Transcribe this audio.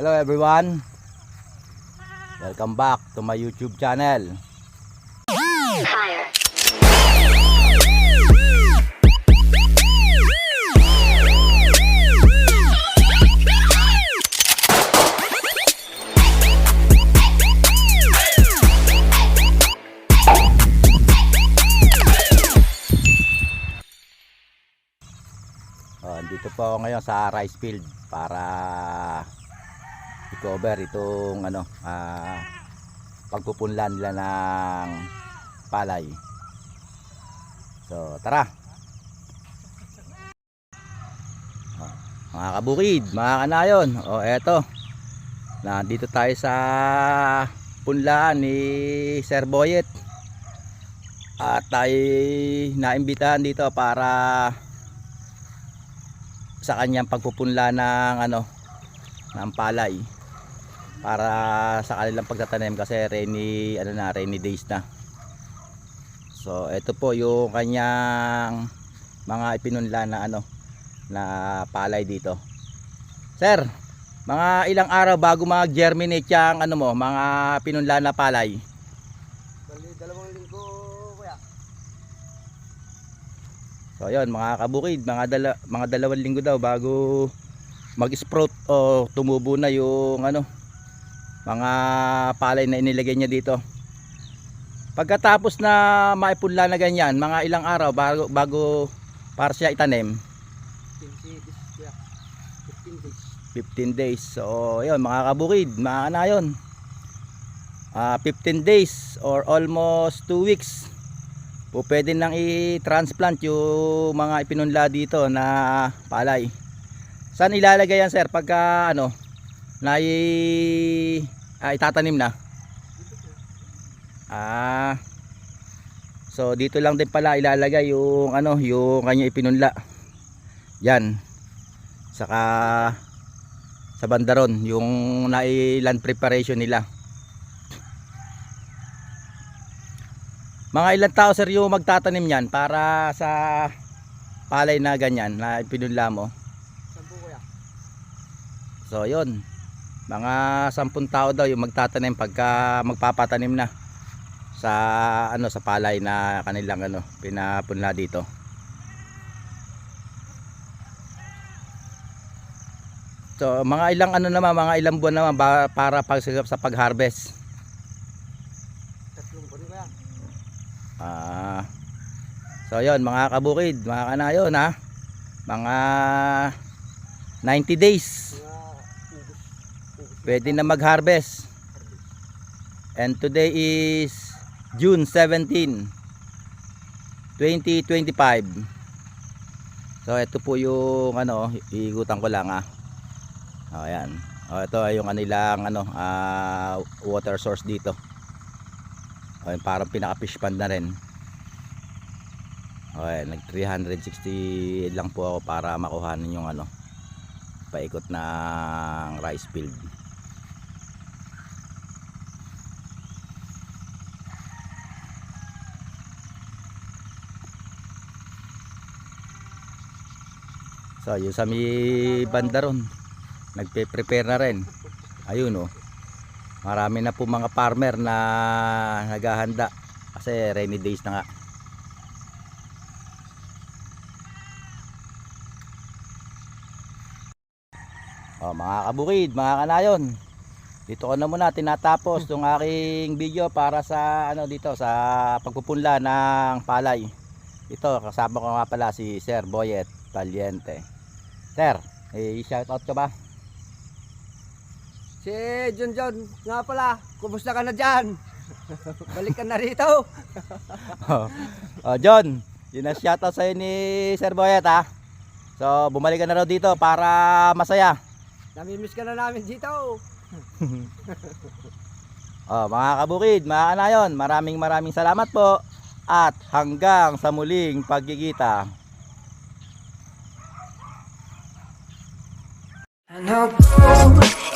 Hello everyone. Welcome back to my YouTube channel. Oh, dito po ako ngayon sa rice field para i-cover itong ano, ah, pagpupunlan nila ng palay. So, tara. Oh, mga kabukid, mga kanayon. O, eto. Nandito tayo sa punlaan ni Sir Boyet. At tayo naimbitahan dito para sa kanyang pagpupunla ng ano ng palay para sa kanilang pagtatanim kasi rainy ano na rainy days na. So ito po yung kanyang mga ipinunla na ano na palay dito. Sir mga ilang araw bago mag germinate yung ano mo mga pinunla na palay? Bali, dalawang linggo, kuya. So ayun mga kabukid, mga dala, mga dalawang linggo daw bago mag-sprout o tumubo na yung ano mga palay na inilagay niya dito. Pagkatapos na maipunla na ganyan, mga ilang araw bago, bago para siya itanim, 15 days, kuya. 15 days. 15 days. So ayun mga kabukid, mga na yun. Ah, 15 days or almost 2 weeks po pwede nang i-transplant yung mga ipinunla dito na palay. Saan ilalagay yan sir pagka ano na i ah, itatanim na? Ah. So dito lang din pala ilalagay yung ano yung kanya ipinunla. Yan. Saka sa bandaron yung nailand preparation nila. Mga ilang tao sir yung magtatanim niyan para sa palay na ganyan na pinunla mo. So yun. Mga sampung tao daw yung magtatanim pagka magpapatanim na sa ano sa palay na kanilang ano pinapunla dito. So mga ilang ano naman mga ilang buwan naman ba, para pag sa pag-harvest. Tatlong buwan, kuya. Ah. So yun mga kabukid, mga kanayon ha. Mga 90 days. Pwede na mag-harvest. And today is June 17, 2025. So ito po yung ano, iigutan ko lang ah. Oh, ayan. Oh, ito ay yung kanilang ano, ah, water source dito. Oh, parang pinaka fish pond na rin. Okay, nag 360 lang po ako para makuhanin yung ano paikot ng rice field. So, yung sa may banda ron, nagpe-prepare na rin. Ayun oh. Marami na po mga farmer na naghahanda kasi rainy days na nga. Oh, mga kabukid, mga kanayon. Dito ko na muna tinatapos yung aking video para sa ano dito sa pagpupunla ng palay. Ito kasama ko nga pala si Sir Boyet Valiente. Sir, eh, shout out ka ba? Si John John, nga pala, kumusta ka na dyan? Balik ka na rito. oh, John, yun ang shoutout sa'yo ni Sir Boyet ha. So, bumalik ka na raw dito para masaya. Namimiss ka na namin dito. Oh, mga kabukid, mga kanayon, maraming maraming salamat po. At hanggang sa muling pagkikita. I know